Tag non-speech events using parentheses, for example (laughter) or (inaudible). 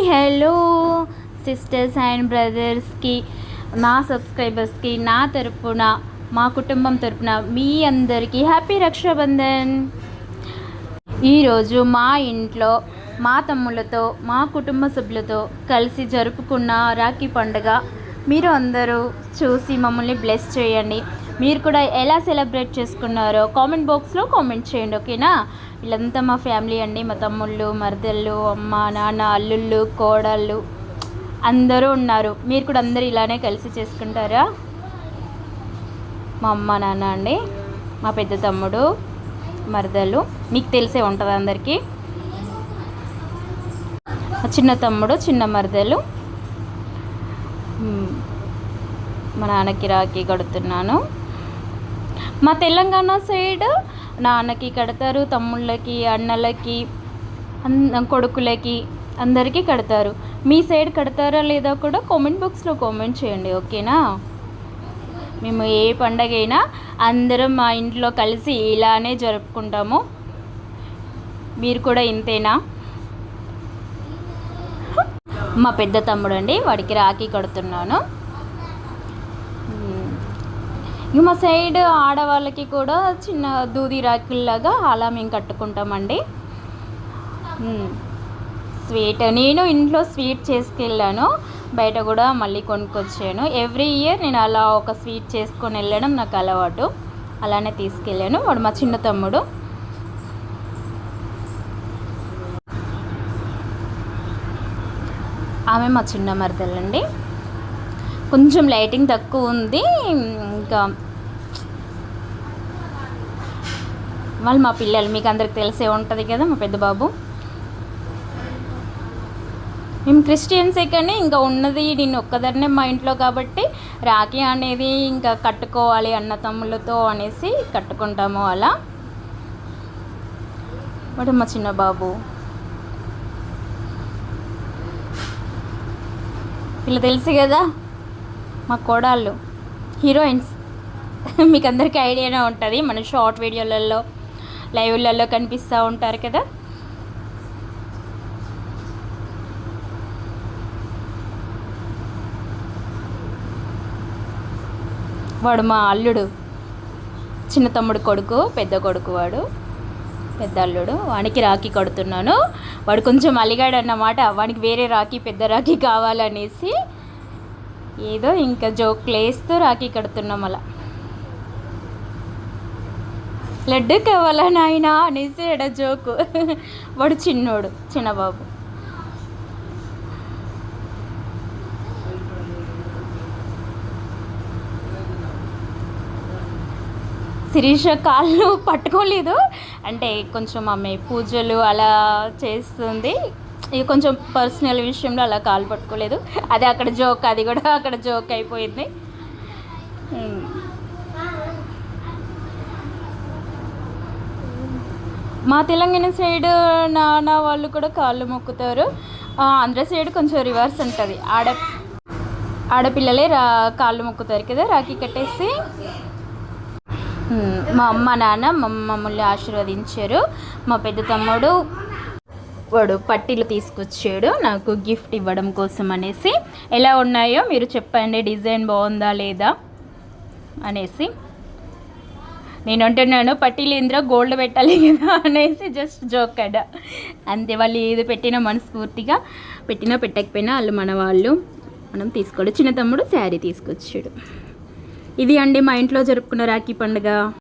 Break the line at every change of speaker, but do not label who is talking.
Hi hello sisters and బ్రదర్స్కి నా సబ్స్క్రైబర్స్కి నా తరపున మా కుటుంబం తరపున మీ అందరికీ హ్యాపీ రక్షాబంధన్. ఈరోజు మా ఇంట్లో మా తమ్ముళ్ళతో మా కుటుంబ సభ్యులతో కలిసి జరుపుకున్న రాఖీ పండుగ. మీరు అందరూ చూసి మమ్మల్ని బ్లెస్ చేయండి. మీరు కూడా ఎలా సెలబ్రేట్ చేసుకున్నారో కామెంట్ బాక్స్లో కామెంట్ చేయండి ఓకేనా? వీళ్ళంతా మా ఫ్యామిలీ అండి. మా తమ్ముళ్ళు మరదళ్ళు అమ్మ నాన్న అల్లుళ్ళు కోడళ్ళు అందరూ ఉన్నారు. మీరు కూడా అందరూ ఇలానే కలిసి చేసుకుంటారా? మా అమ్మ నాన్న అండి. మా పెద్ద తమ్ముడు మరదలు. మీకు తెలిసే ఉంటుంది అందరికీ. మా చిన్న తమ్ముడు చిన్న మరదలు. మా నాన్నకి రాఖీ కడుతున్నాను. మా తెలంగాణ సైడ్ నాన్నకి కడతారు తమ్ముళ్ళకి అన్నలకి కొడుకులకి అందరికీ కడతారు. మీ సైడ్ కడతారా లేదా కూడా కామెంట్ బాక్స్లో కామెంట్ చేయండి ఓకేనా? మేము ఏ పండగ అయినా అందరం మా ఇంట్లో కలిసి ఇలానే జరుపుకుంటాము. మీరు కూడా ఇంతేనా? మా పెద్ద తమ్ముడు అండి వాడికి రాఖీ కడుతున్నాను. ఇక మా సైడ్ ఆడవాళ్ళకి కూడా చిన్న దూది రాకుల్లాగా అలా మేము కట్టుకుంటామండి. స్వీట్ నేను ఇంట్లో స్వీట్ చేసుకెళ్ళాను. బయట కూడా మళ్ళీ కొనుక్కొచ్చాను. ఎవ్రీ ఇయర్ నేను అలా ఒక స్వీట్ చేసుకొని వెళ్ళడం నాకు అలవాటు. అలానే తీసుకెళ్ళాను. వాడు మా చిన్న తమ్ముడు. ఆమె మా చిన్న మరదలండి. కొంచెం లైటింగ్ తక్కువ ఉంది. ఇంకా వాళ్ళు మా పిల్లలు మీకు అందరికి తెలిసే ఉంటుంది కదా మా పెద్ద బాబు? మేము క్రిస్టియన్సే కానీ ఇంకా ఉన్నది నేను ఒక్కదాన్నే మా ఇంట్లో కాబట్టి రాఖీ అనేది ఇంకా కట్టుకోవాలి అన్న తమ్ముళ్ళతో అనేసి కట్టుకుంటాము అలా. వాడు మా చిన్న బాబు. వీళ్ళు తెలుసు కదా మా కోడాళ్ళు హీరోయిన్స్. (laughs) మీకు అందరికీ ఐడియానే ఉంటుంది. మన షార్ట్ వీడియోలలో లైవ్లలో కనిపిస్తూ ఉంటారు కదా. వాడు మా అల్లుడు. చిన్న తమ్ముడు కొడుకు పెద్ద కొడుకు వాడు. పెద్ద అల్లుడు. వానికి రాఖీ కడుతున్నాను. వాడు కొంచెం అలిగాడు అన్నమాట. వానికి వేరే రాఖీ పెద్ద రాఖీ కావాలనేసి. ఏదో ఇంకా జోక్లేస్తూ రాఖీ కడుతున్నాం అలా. లడ్డు కావాలా నాయన అనేసి ఎడ జోకు. వాడు చిన్నోడు చిన్నబాబు. శిరీష కాళ్ళు పట్టుకోలేదు. అంటే కొంచెం ఆమె పూజలు అలా చేస్తుంది. ఇది కొంచెం పర్సనల్ విషయంలో అలా కాలు పట్టుకోలేదు. అదే అక్కడ జోక్ అది కూడా అక్కడ జోక్ అయిపోయింది. మా తెలంగాణ సైడ్ నాన్న వాళ్ళు కూడా కాళ్ళు మొక్కుతారు. ఆంధ్ర సైడ్ కొంచెం రివర్స్ ఉంటుంది. ఆడ ఆడపిల్లలే రా కాళ్ళు మొక్కుతారు కదా రాఖీ కట్టేసి. మా అమ్మ నాన్న మా మమ్మల్ని ఆశీర్వదించారు. మా పెద్ద తమ్ముడు వాడు పట్టీలు తీసుకొచ్చాడు నాకు గిఫ్ట్ ఇవ్వడం కోసం అనేసి. ఎలా ఉన్నాయో మీరు చెప్పండి డిజైన్ బాగుందా లేదా? అనేసి. నేను అంటున్నాను పట్టీలు గోల్డ్ పెట్టాలి కదా అనేసి జస్ట్ జోక్ అడ అంతే వాళ్ళు ఏది పెట్టినా మనస్ఫూర్తిగా పెట్టినా పెట్టకపోయినా వాళ్ళు మన వాళ్ళు. మనం తీసుకోడు. చిన్న తమ్ముడు శారీ తీసుకొచ్చాడు. ఇది అండి మా ఇంట్లో జరుపుకున్న రాఖీ పండుగ.